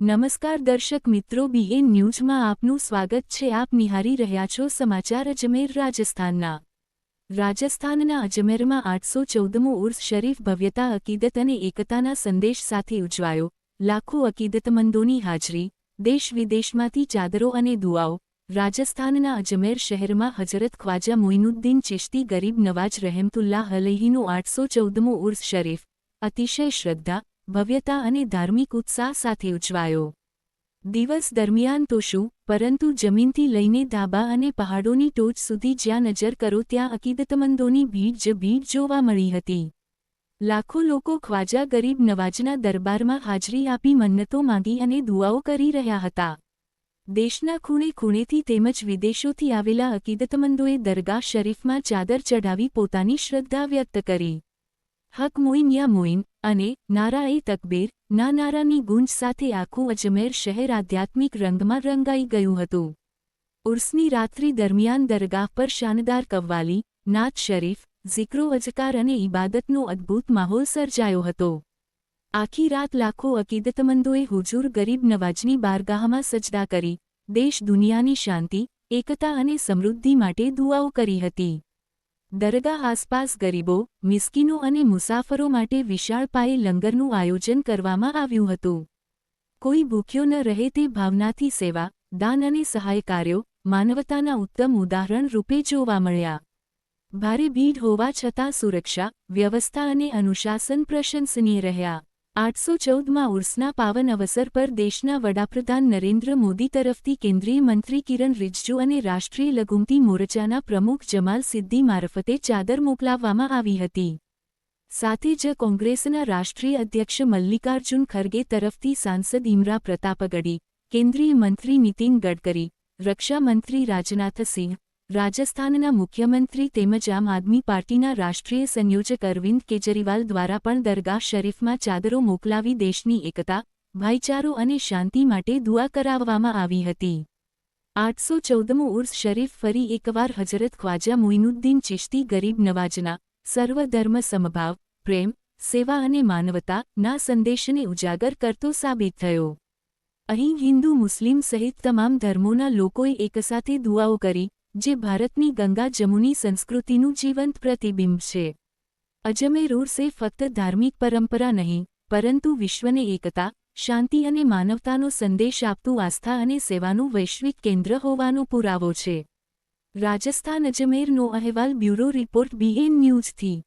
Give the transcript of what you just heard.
નમસ્કાર દર્શક મિત્રો બીએન ન્યૂઝમાં આપનું સ્વાગત છે. આપ નિહારી રહ્યા છો સમાચાર અજમેર રાજસ્થાનના. રાજસ્થાનના અજમેરમાં આઠસો ચૌદમો ઉર્સ શરીફ ભવ્યતા, અકીદત અને એકતાના સંદેશ સાથે ઉજવાયો. લાખો અકીદતમંદોની હાજરી, દેશ વિદેશમાંથી ચાદરો અને દુઆઓ. રાજસ્થાનના અજમેર શહેરમાં હજરત ખ્વાજા મોઇનુદ્દીન ચિશ્તી ગરીબ નવાજ રહેમતુલ્લાહ અલહીનું આઠસો ચૌદમો ઉર્સ શરીફ. અતિશય શ્રદ્ધા ભવ્યતા અને ધાર્મિક ઉત્સાહ સાથે ઉજવાયો. દિવસ દરમિયાન તો શું, પરંતુ જમીનથી લઈને ધાબા અને પહાડોની ટોચ સુધી જ્યાં નજર કરો ત્યાં અકીદતમંદોની ભીડ જ ભીડ જોવા મળી હતી. લાખો લોકો ખ્વાજા ગરીબ નવાજના દરબારમાં હાજરી આપી મન્નતો માંગી અને દુઆઓ કરી રહ્યા હતા. દેશના ખૂણે ખૂણેથી તેમજ વિદેશોથી આવેલા અકીદતમંદોએ દરગાહ શરીફમાં ચાદર ચઢાવી પોતાની શ્રદ્ધા વ્યક્ત કરી. હક મોઇન યા મોઇન અને નારા એ તકબીર ના નારાની ગુંજ સાથે આખું અજમેર શહેર આધ્યાત્મિક રંગમાં રંગાઈ ગયું હતું. ઉર્સની રાત્રિ દરમિયાન દરગાહ પર શાનદાર કવ્વાલી નાત શરીફ, ઝિક્રો અજકાર અને ઇબાદતનો અદ્ભુત માહોલ સર્જાયો હતો. આખી રાત લાખો અકીદતમંદોએ હુજૂર ગરીબ નવાજની બારગાહમાં સજદા કરી, દેશ દુનિયાની શાંતિ, એકતા અને સમૃદ્ધિ માટે દુઆઓ કરી હતી. દરગાહ આસપાસ ગરીબો, મિસ્કીનો અને મુસાફરો માટે વિશાળ પાયે લંગરનું આયોજન કરવામાં આવ્યું હતું. કોઈ ભૂખ્યો ન રહે તે ભાવનાથી સેવા, દાન અને સહાય કાર્યો માનવતાના ઉત્તમ ઉદાહરણ રૂપે જોવા મળ્યા. ભારે ભીડ હોવા છતાં સુરક્ષા, વ્યવસ્થા અને અનુશાસન પ્રશંસનીય રહ્યા. આઠસો ચૌદમાં ઉર્સના પાવન અવસર પર દેશના વડાપ્રધાન નરેન્દ્ર મોદી તરફથી કેન્દ્રીય મંત્રી કિરણ રિજ્જુ અને રાષ્ટ્રીય લઘુમતી મોરચાના પ્રમુખ જમાલ સિદ્દી મારફતે ચાદર મોકલાવવામાં આવી હતી. સાથે જ કોંગ્રેસના રાષ્ટ્રીય અધ્યક્ષ મલ્લિકાર્જુન ખરગે તરફથી સાંસદ ઇમરા પ્રતાપગડી કેન્દ્રીય મંત્રી નીતિન ગડકરી, રક્ષામંત્રી રાજનાથસિંહ રાજસ્થાનના મુખ્યમંત્રી તેમજ આમ આદમી પાર્ટીના રાષ્ટ્રીય સંયોજક અરવિંદ કેજરીવાલ દ્વારા પણ દરગાહ શરીફમાં ચાદરો મોકલાવી દેશની એકતા, ભાઈચારો અને શાંતિ માટે દુઆ કરાવવામાં આવી હતી. આઠસો ચૌદમો ઉર્સ શરીફ ફરી એકવાર હજરત ખ્વાજા મોઇનુદ્દીન ચિશ્તી ગરીબ નવાજના સર્વધર્મ સમભાવ, પ્રેમ, સેવા અને માનવતા ના સંદેશને ઉજાગર કરતો સાબિત થયો. અહીં હિન્દુ મુસ્લિમ સહિત તમામ ધર્મોના લોકોએ એકસાથે દુઆઓ કરી જે ભારતની ગંગા જમુની સંસ્કૃતિનું જીવંત પ્રતિબિંબ છે. અજમેર ઉર્સ એ ફક્ત ધાર્મિક પરંપરા નહીં, પરંતુ વિશ્વને એકતા, શાંતિ અને માનવતાનો સંદેશ આપતું આસ્થા અને સેવાનું વૈશ્વિક કેન્દ્ર હોવાનો પુરાવો છે. રાજસ્થાન અજમેરનો અહેવાલ બ્યુરો રિપોર્ટ બીએન ન્યૂઝથી.